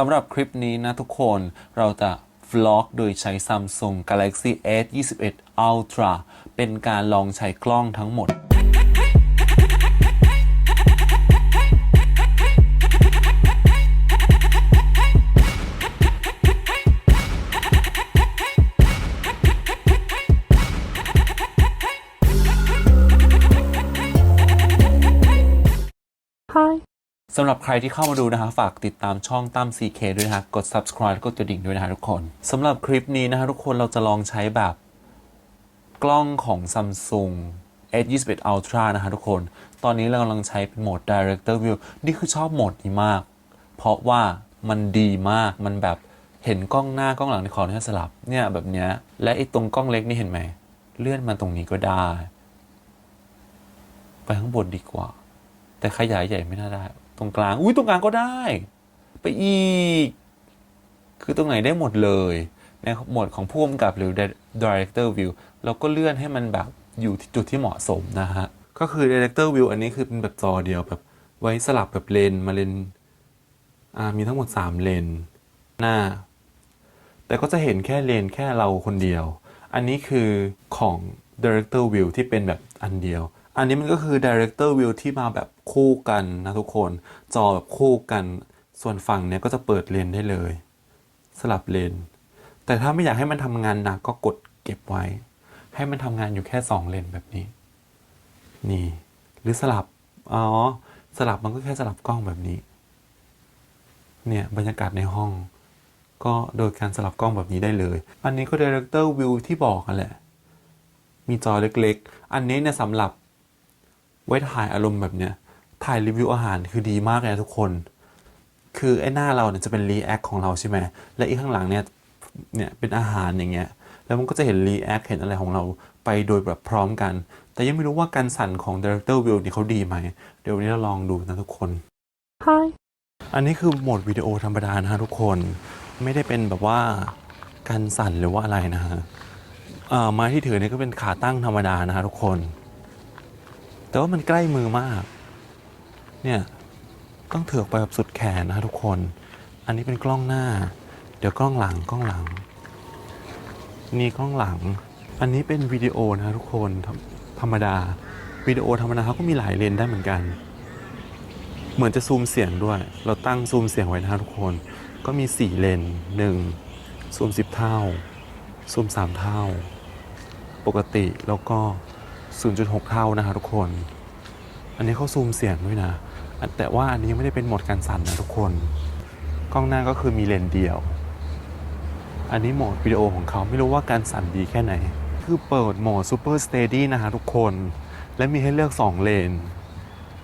สำหรับคลิปนี้นะทุกคนเราจะฟล็อกโดยใช้ Samsung Galaxy S 21 Ultra เป็นการลองใช้กล้องทั้งหมด สำหรับใครที่เข้ามาดูนะฮะฝากติดตามช่องตั้ม CK ด้วยนะฮะกด subscribe แล้วกดกระดิ่งด้วยนะฮะทุกคนสำหรับคลิปนี้นะฮะทุกคนเราจะลองใช้แบบกล้องของ Samsung S21 Ultra นะฮะทุกคน ตอนนี้เรากำลังใช้เป็นโหมด Director View นี่คือชอบโหมดนี้มาก เพราะว่ามันดีมาก มันแบบเห็นกล้องหน้ากล้องหลังในขออนุญาตสลับ เนี่ยแบบเนี้ย และไอ้ตรงกล้องเล็กนี่เห็นไหม เลื่อนมาตรงนี้ก็ได้ ไปข้างบนดีกว่า แต่ขยายใหญ่ไม่น่าได้ ตรงกลาง อุ้ยตรงกลางก็ได้ ไปอีก คือตรงไหนได้หมดเลย ในหมดของผู้กำกับหรือ director view เราก็เลื่อนให้มันแบบอยู่ที่จุดที่เหมาะสมนะฮะ ก็คือ director view อันนี้คือเป็นแบบจอเดียวแบบไว้สลับแบบเลนมาเลนอ่ามีทั้งหมด 3 เลนหน้า แต่ก็จะเห็นแค่เลนแค่เราคนเดียว อันนี้คือของ director view ที่เป็นแบบอันเดียว อันนี้มันก็คือ director view ที่มาแบบคู่กันนะทุกคนจอแบบคู่กัน ส่วนฝั่งเนี้ยก็จะเปิดเลนได้เลย สลับเลน แต่ถ้าไม่อยากให้มันทำงานหนักก็กดเก็บไว้ ให้มันทำงานอยู่แค่สองเลนแบบนี้ นี่ หรือสลับ อ๋อ สลับมันก็แค่สลับกล้องแบบนี้ เนี่ยบรรยากาศในห้อง ก็โดยการสลับกล้องแบบนี้ได้เลย อันนี้ก็ Director View ที่บอกกันแหละ มีจอเล็กๆ อันนี้เนี่ยสำหรับ ไว้ถ่ายอารมณ์แบบเนี้ยถ่ายรีวิวอาหารคือดีมากเลยนะทุกคน คือไอ้หน้าเราเนี่ยจะเป็นรีแอคของเราใช่ไหมและอีกข้างหลังเนี่ยเนี่ยเป็นอาหารอย่างเงี้ยแล้วมันก็จะเห็นรีแอคเห็นอะไรของเราไปโดยแบบพร้อมกัน แต่ยังไม่รู้ว่าการสั่นของ Director View นี่เขาดีไหม เดี๋ยววันนี้เราลองดูนะทุกคนอันนี้คือโหมดวิดีโอธรรมดานะฮะทุกคน ไม่ได้เป็นแบบว่าการสั่นหรือว่าอะไรนะฮะเอ่อไม้ที่ถือเนี่ยก็เป็นขาตั้งธรรมดานะฮะทุกคน แต่ว่ามันใกล้มือมาก เนี่ยต้องเถือออกไปแบบสุดแขนนะทุกคน อันนี้เป็นกล้องหน้า เดี๋ยวกล้องหลังกล้องหลัง นี่กล้องหลัง อันนี้เป็นวิดีโอนะทุกคนธรรมธรรมดาวิดีโอธรรมดาเขาก็มีหลายเลนได้เหมือนกัน เหมือนจะซูมเสียงด้วย เราตั้งซูมเสียงไว้นะฮะทุกคน ก็มี 4 เลนหนึ่งซูม 10 เท่าซูม 3 เท่า ปกติแล้วก็ 0.6 เท่านะฮะทุกคน อันนี้เขาซูมเสียงด้วยนะ แต่ว่าอันนี้ไม่ได้เป็นโหมดการสั่นนะทุกคน กล้องหน้าก็คือมีเลนเดียว อันนี้โหมดวิดีโอของเขาไม่รู้ว่าการสั่นดีแค่ไหน คือเปิดโหมด Super Steady นะฮะทุกคน และมีให้เลือก 2 เลน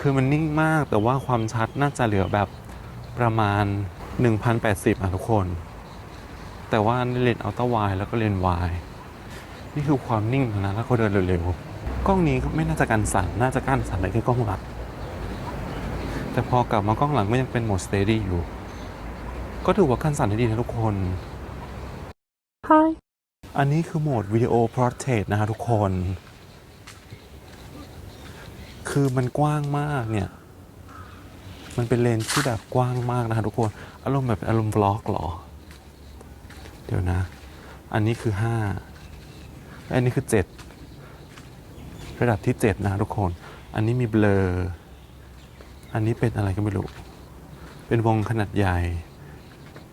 คือมันนิ่งมากแต่ว่าความชัดน่าจะเหลือแบบประมาณ 1080อะทุกคน แต่ว่าในเลนส์อัลตร้าไวแล้วก็เลนส์วายนี่คือความนิ่งนะแล้วเขาเดินเร็วๆ กล้องนี้ก็ไม่น่าจะกันสั่นน่าจะกันสั่นได้แค่กล้องหลังแต่พอกลับมากล้องหลังก็ยังเป็นโหมดสเตดี้อยู่ ก็ถือว่ากันสั่นได้ดีนะทุกคนอันนี้คือโหมดวิดีโอ Portrait นะฮะทุกคน คือมันกว้างมากเนี่ย มันเป็นเลนส์ที่แบบกว้างมากนะฮะทุกคน อารมณ์แบบอารมณ์บล็อกหรอ เดี๋ยวนะ อันนี้คือห้าอันนี้คือเจ็ด ระดับที่เจ็ดนะฮะทุกคน อันนี้มีเบลอ อันนี้เป็นอะไรก็ไม่รู้ เป็นวงขนาดใหญ่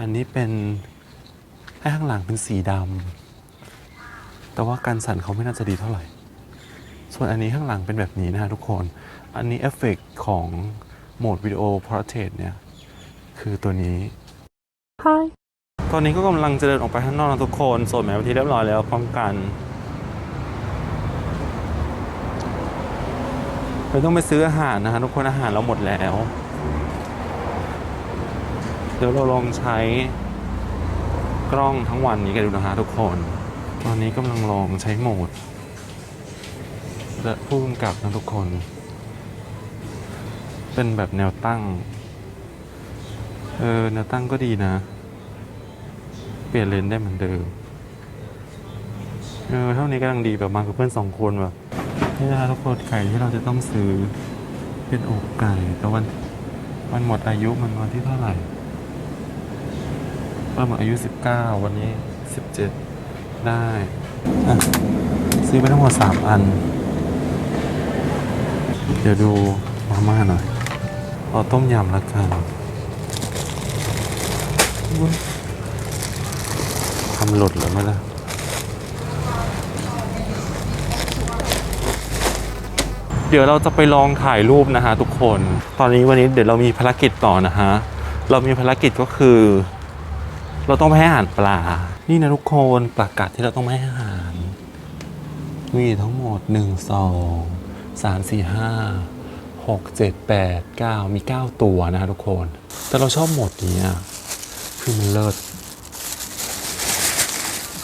อันนี้เป็นให้ข้างหลังเป็นสีดำ แต่ว่าการสั่นเขาไม่น่าจะดีเท่าไหร่ ส่วนอันนี้ข้างหลังเป็นแบบนี้นะฮะทุกคน อันนี้เอฟเฟกต์ของโหมดวิดีโอ Portrait เนี่ย คือตัวนี้ตอนนี้ก็กำลังจะเดินออกไปข้างนอกนะทุกคนโสดแมวที่เรียบร้อยแล้วพร้อมกัน เราต้องไปซื้ออาหารนะฮะทุกคนอาหารเราหมดแล้ว เดี๋ยวเราลองใช้กล้องทั้งวันนี้กันดูนะฮะทุกคน ตอนนี้กำลังลองใช้โหมด และผู้กำกับนะทุกคน เป็นแบบแนวตั้ง เออแนวตั้งก็ดีนะ เปลี่ยนเลนส์ได้เหมือนเดิม เออเท่านี้กำลังดีแบบมากับเพื่อนสองคนแบบ นี่นะทุกคนไก่ที่เราจะต้องซื้อเป็นอกไก่แต่วันวันหมดอายุมันวันที่เท่าไหร่เราหมดอายุ 19 วันนี้ 17 ได้ซื้อไปทั้งหมด 3 อัน เดี๋ยวดูมาม่าหน่อยเอาต้มยำละกันทำหลุดหรือไม่ล่ะ เดี๋ยวเราจะไปลองถ่ายรูปนะฮะทุกคน ตอนนี้วันนี้เดี๋ยวเรามีภารกิจต่อนะฮะ เรามีภารกิจก็คือ เราต้องไปให้อาหารปลา นี่นะทุกคนปลากัดที่เราต้องไปให้อาหาร มีทั้งหมด 1 2 3 4 5 6 7 8 9 มี 9 ตัวนะฮะทุกคน แต่เราชอบหมดนี้คือมันเลิศ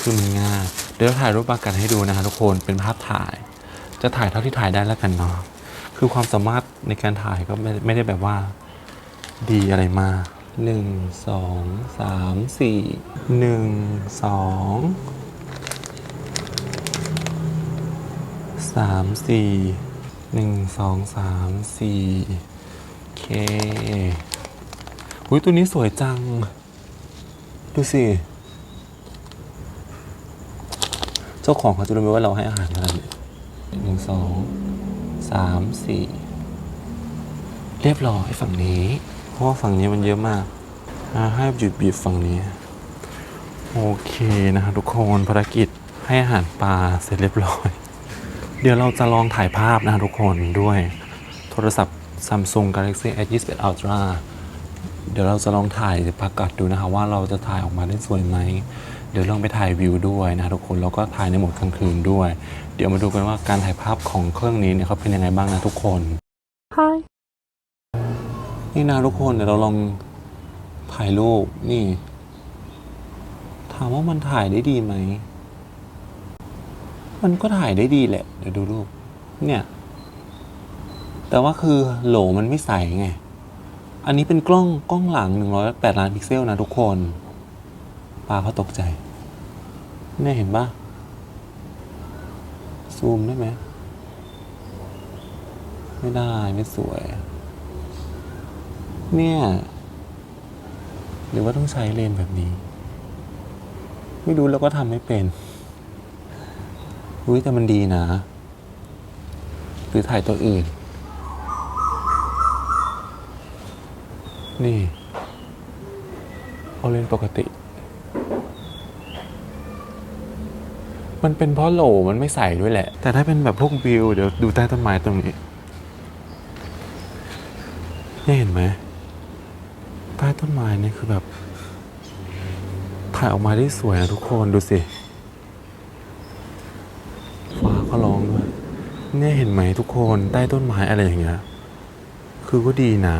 คือมันง่าย เดี๋ยวถ่ายรูปปลากัดให้ดูนะฮะทุกคนเป็นภาพถ่าย จะถ่ายเท่าที่ถ่ายได้แล้วกันเนาะคือความสามารถในการถ่ายก็ไม่ไม่ได้แบบว่า ดีอะไรมากหนึ่งสองสามสี่หนึ่งสองสามสี่หนึ่งสองสามสี่เคอุ้ยตัวนี้สวยจัง ดูสิ เจ้าของเขาจะรู้ไหมว่าเราให้อาหารอะไร หนึ่งสองสามสี่เรียบร้อยฝั่งนี้ เพราะว่าฝั่งนี้มันเยอะมากอ่าให้หยุดบีบฝั่งนี้ โอเคนะครับทุกคนภารกิจให้อาหารปลาเสร็จเรียบร้อย เดี๋ยวเราจะลองถ่ายภาพนะทุกคนด้วยโทรศัพท์ Samsung Galaxy S21 Ultra เดี๋ยวเราจะลองถ่ายประกาศดูนะคะว่าเราจะถ่ายออกมาได้สวยไหม เดี๋ยวลองไปถ่ายวิวด้วยนะทุกคนแล้วก็ถ่ายในโหมดกลางคืนด้วย เดี๋ยวมาดูกันว่าการถ่ายภาพของเครื่องนี้เนี่ยเขาเป็นยังไงบ้างนะทุกคน Hi. นี่นะทุกคนเดี๋ยวเราลองถ่ายรูปนี่ ถามว่ามันถ่ายได้ดีไหม มันก็ถ่ายได้ดีแหละ เดี๋ยวดูรูป เนี่ย แต่ว่าคือโหลมันไม่ใสไง อันนี้เป็นกล้องกล้องหลัง108ล้านพิกเซลนะทุกคน ปาเขาตกใจเนี่ยเห็นปะซูมได้ไหม ไม่ได้ไม่สวย เนี่ย หรือว่าต้องใช้เลนแบบนี้ ไม่รู้แล้วก็ทำไม่เป็นอุ้ยแต่มันดีนะ หรือถ่ายตัวอื่น นี่ เอาเลนปกติ มันเป็นเพราะโหลมันไม่ใส่ด้วยแหละ แต่ถ้าเป็นแบบพวกวิว เดี๋ยวดูใต้ต้นไม้ตรงนี้นี่เห็นไหมใต้ต้นไม้นี่คือแบบ ถ่ายออกมาได้สวยนะทุกคนดูสิฟ้าก็ร้องด้วยเนี่ยเห็นไหมทุกคนใต้ต้นไม้อะไรอย่างเงี้ยคือก็ดีนะ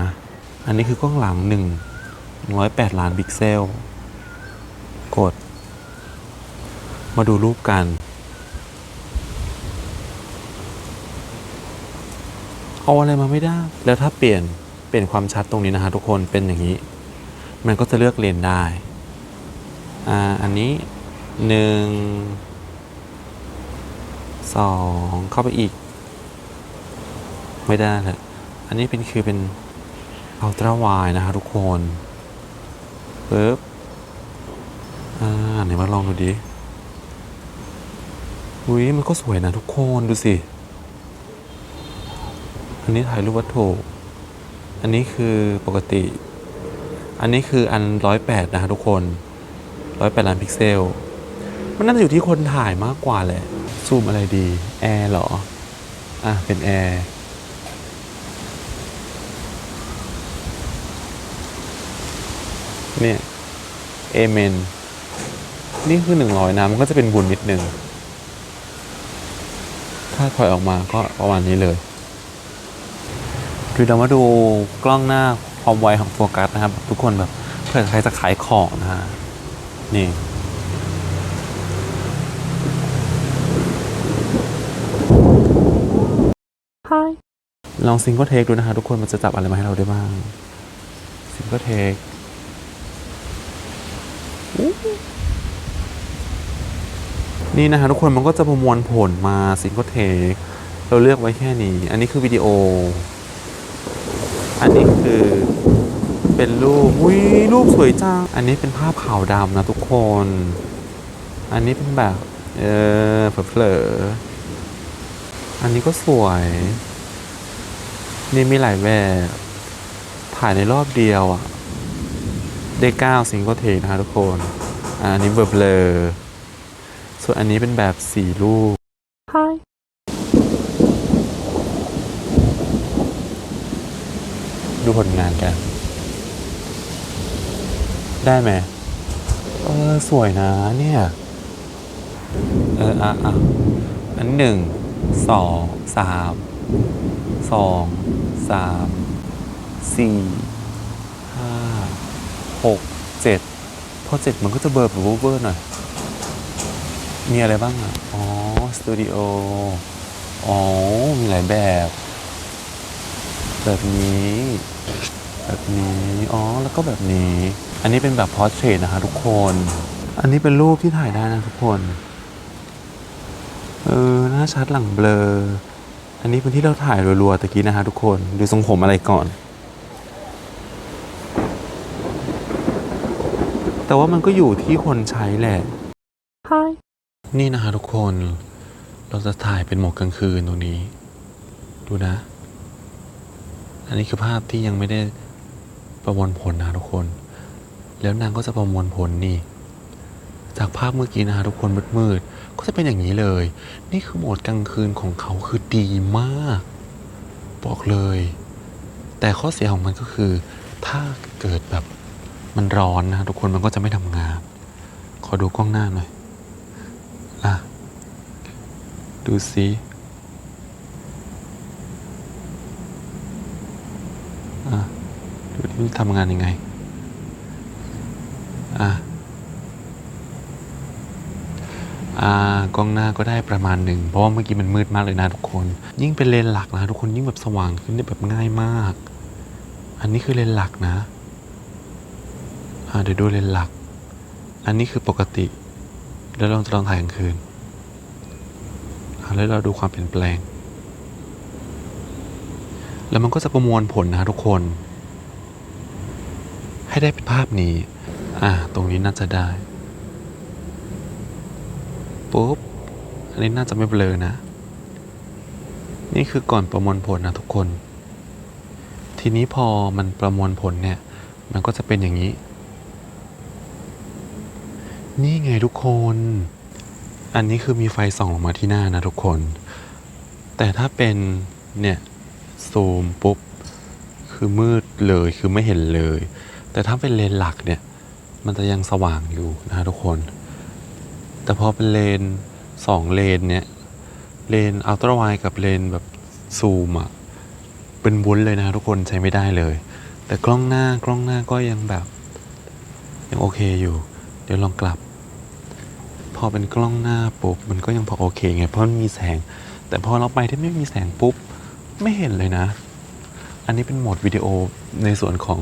อันนี้คือกล้องหลังหนึ่งร้อยแปดล้านพิกเซล กด มาดูรูปกัน เอาอะไรมาไม่ได้ แล้วถ้าเปลี่ยนเปลี่ยนความชัดตรงนี้นะฮะทุกคนเป็นอย่างนี้ มันก็จะเลือกเลนได้อ่าอันนี้หนึ่งสองเข้าไปอีก ไม่ได้เลยอันนี้เป็นคือเป็นอัลตร้าไวนะฮะทุกคนปึ๊บอ่าไหนมาลองดูดิ อุ้ยมันก็สวยนะทุกคนดูสิ อันนี้ถ่ายรูปวัตถุ อันนี้คือปกติ อันนี้คืออันร้อยแปดนะครับทุกคนร้อยแปดล้านพิกเซล มันน่าจะอยู่ที่คนถ่ายมากกว่าแหละ ซูมอะไรดี แอร์เหรอ อะ เป็นแอร์เนี่ยเอเมน นี่คือหนึ่งร้อยนะมันก็จะเป็นบุญนิดนึง ถ้าถอยออกมาก็ประมาณนี้เลยคือเรามาดูกล้องหน้าความไวของโฟกัสนะครับ ทุกคนแบบเผื่อใครจะขายของนะฮะนี่ Hi. ลองซิงเกิลเทคดูนะฮะทุกคนมันจะจับอะไรมาให้เราได้บ้างซิงเกิลเทค นี่นะฮะทุกคนมันก็จะประมวลผลมาซิงเกิลเทคเราเลือกไว้แค่นี้ อันนี้คือวิดีโอ อันนี้คือเป็นรูปอุ้ยรูปสวยจัง อันนี้เป็นภาพขาวดำนะทุกคน อันนี้เป็นแบบ เออเผลออันนี้ก็สวย นี่มีหลายแบบ ถ่ายในรอบเดียวอะ่ะ ได้เก้าซิงก็เทนะฮะทุกคน อันนี้เบลอ ส่วนอันนี้เป็นแบบสี่รูป Hi. ดูผลงานกัน ได้ไหม เออ สวยนะเนี่ย เออ อะอะอันหนึ่ง สอง สาม สอง สาม สี่ ห้า หก เจ็ด พอเจ็ดมันก็จะเบลอแบบเวอร์ๆหน่อย มีอะไรบ้างอะ อ๋อ สตูดิโอ อ๋อ มีหลายแบบ แบบนี้ แบบนี้ อ๋อ แล้วก็แบบนี้ อันนี้เป็นแบบพอร์เทรตนะคะทุกคน อันนี้เป็นรูปที่ถ่ายได้นะทุกคน เออ หน้าชัดหลังเบลอ อันนี้เป็นที่เราถ่ายรัวๆตะกี้นะคะทุกคน ดูทรงผมอะไรก่อน แต่ว่ามันก็อยู่ที่คนใช้แหละ Hi. นี่นะคะทุกคน เราจะถ่ายเป็นโหมดกลางคืนตรงนี้ ดูนะ อันนี้คือภาพที่ยังไม่ได้ประมวลผลนะทุกคน แล้วนางก็จะประมวลผลนี่ จากภาพเมื่อกี้นะคะทุกคนมืดๆ ก็จะเป็นอย่างนี้เลย นี่คือโหมดกลางคืนของเขาคือดีมาก บอกเลย แต่ข้อเสียของมันก็คือ ถ้าเกิดแบบมันร้อนนะทุกคนมันก็จะไม่ทำงาน ขอดูกล้องหน้าหน่อย่ะ ดูสิอะดูที่ทำงานยังไง อะอ่ากล้องหน้าก็ได้ประมาณหนึ่ง เพราะว่าเมื่อกี้มันมืดมากเลยนะทุกคน ยิ่งเป็นเลนหลักนะทุกคนยิ่งแบบสว่างขึ้นได้แบบง่ายมาก อันนี้คือเลนหลักนะ อ่าเดี๋ยวดูเลนหลัก อันนี้คือปกติ แล้วเราจะลองถ่ายกลางคืนแล้วเราดูความเปลี่ยนแปลง แล้วมันก็จะประมวลผลนะทุกคน ให้ได้เป็นภาพนี้ อ่า ตรงนี้น่าจะได้ ปุ๊บ อันนี้น่าจะไม่เบลอนะ นี่คือก่อนประมวลผลนะทุกคน ทีนี้พอมันประมวลผลเนี่ย มันก็จะเป็นอย่างนี้ นี่ไงทุกคน อันนี้คือมีไฟส่องลงมาที่หน้านะทุกคน แต่ถ้าเป็นเนี่ยซูมปุ๊บ คือมืดเลยคือไม่เห็นเลย แต่ถ้าเป็นเลนหลักเนี่ย มันจะยังสว่างอยู่นะทุกคน แต่พอเป็นเลนสองเลนเนี่ย เลนอัลตร้าไวกับเลนแบบซูมอะเป็นวุ้นเลยนะทุกคนใช้ไม่ได้เลย แต่กล้องหน้ากล้องหน้าก็ยังแบบ ยังโอเคอยู่ เดี๋ยวลองกลับ อเป็นกล้องหน้าปุ๊บมันก็ยังพอโอเคไงเพราะมันมีแสง แต่พอเราไปที่ไม่มีแสงปุ๊บไม่เห็นเลยนะ อันนี้เป็นโหมดวิดีโอในส่วนของ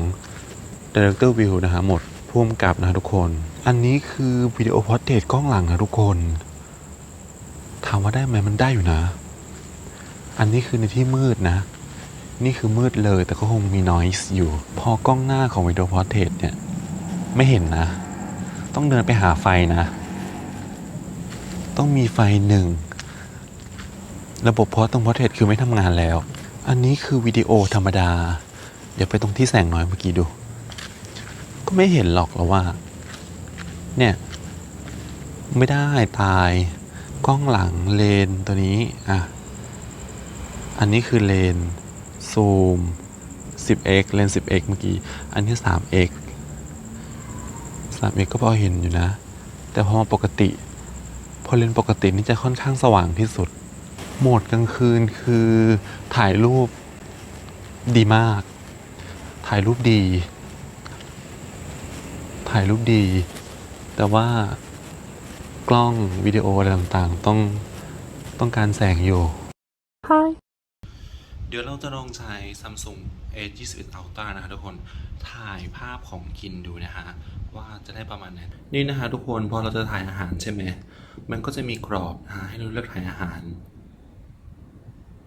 Director View นะฮะโหมดพ่วมกับนะทุกคน อันนี้คือวิดีโอพอร์เทรตกล้องหลังนะทุกคน ถามว่าได้ไหมมันได้อยู่นะ อันนี้คือในที่มืดนะ นี่คือมืดเลยแต่ก็คงมี noise อยู่ พอกล้องหน้าของวิดีโอพอร์เทรตเนี่ย ไม่เห็นนะ ต้องเดินไปหาไฟนะ ต้องมีไฟหนึ่ง ระบบพอตรงพอเทรตคือไม่ทำงานแล้ว อันนี้คือวิดีโอธรรมดา เดี๋ยวไปตรงที่แสงน้อยเมื่อกี้ดู ก็ไม่เห็นหรอกแล้วว่า เนี่ย ไม่ได้ตายกล้องหลังเลนตัวนี้ อะ อันนี้คือเลนซูม 10x เลน 10x เมื่อกี้ อันนี้ 3x 3x ก็พอเห็นอยู่นะ แต่พอมาปกติ อเลนปกตินี่จะค่อนข้างสว่างที่สุด โหมดกลางคืนคือถ่ายรูปดีมาก ถ่ายรูปดี ถ่ายรูปดี แต่ว่ากล้องวิดีโออะไรต่างๆ ต้องต้องการแสงอยู่ Hi. เดี๋ยวเราจะลองใช้ Samsung A21 Ultra นะฮะทุกคนถ่ายภาพของกินดูนะฮะว่าจะได้ประมาณไหนนี่นะฮะทุกคนพอเราจะถ่ายอาหารใช่ไหมมันก็จะมีกรอบนะะให้เราเลือกถ่ายอาหาร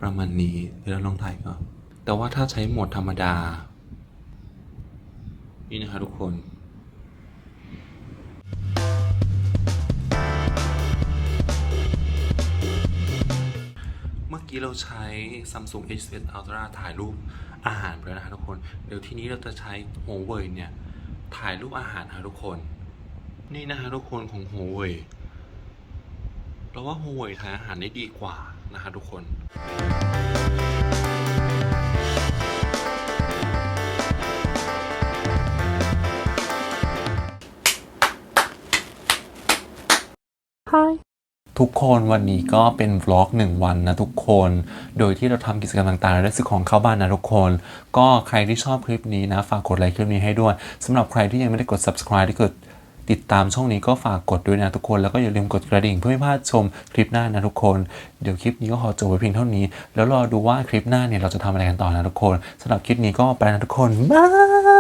ประมาณนี้เดี๋ยวเราลองถ่ายก่อนแต่ว่าถ้าใช้โหมดธรรมดา นี่นะคะทุกคน กี้เราใช้ Samsung S7 Ultra ถ่ายรูปอาหารไปแล้วนะคะทุกคน เดี๋ยวทีนี้เราจะใช้ Huawei เนี่ย ถ่ายรูปอาหารนะทุกคน นี่นะคะทุกคนของ Huawei เราว่า Huawei ถ่ายอาหารได้ดีกว่านะคะทุกคน Hi. ทุกคนวันนี้ก็เป็นวล็อกหนึ่งวันนะทุกคน โดยที่เราทำกิจกรรมต่างๆ และซื้อของเข้าบ้านนะทุกคน ก็ใครที่ชอบคลิปนี้นะ ฝากกดไลค์คลิปนี้ให้ด้วยสำหรับใครที่ยังไม่ได้กด subscribe ที่กดติดตามช่องนี้ก็ฝากกดด้วยนะทุกคน แล้วก็อย่าลืมกดกระดิ่งเพื่อไม่พลาดชมคลิปหน้านะทุกคน เดี๋ยวคลิปนี้ก็ขอจบไว้เพียงเท่านี้ แล้วรอดูว่าคลิปหน้าเนี่ยเราจะทำอะไรกันต่อนะทุกคนสำหรับคลิปนี้ก็ไปนะทุกคนบาย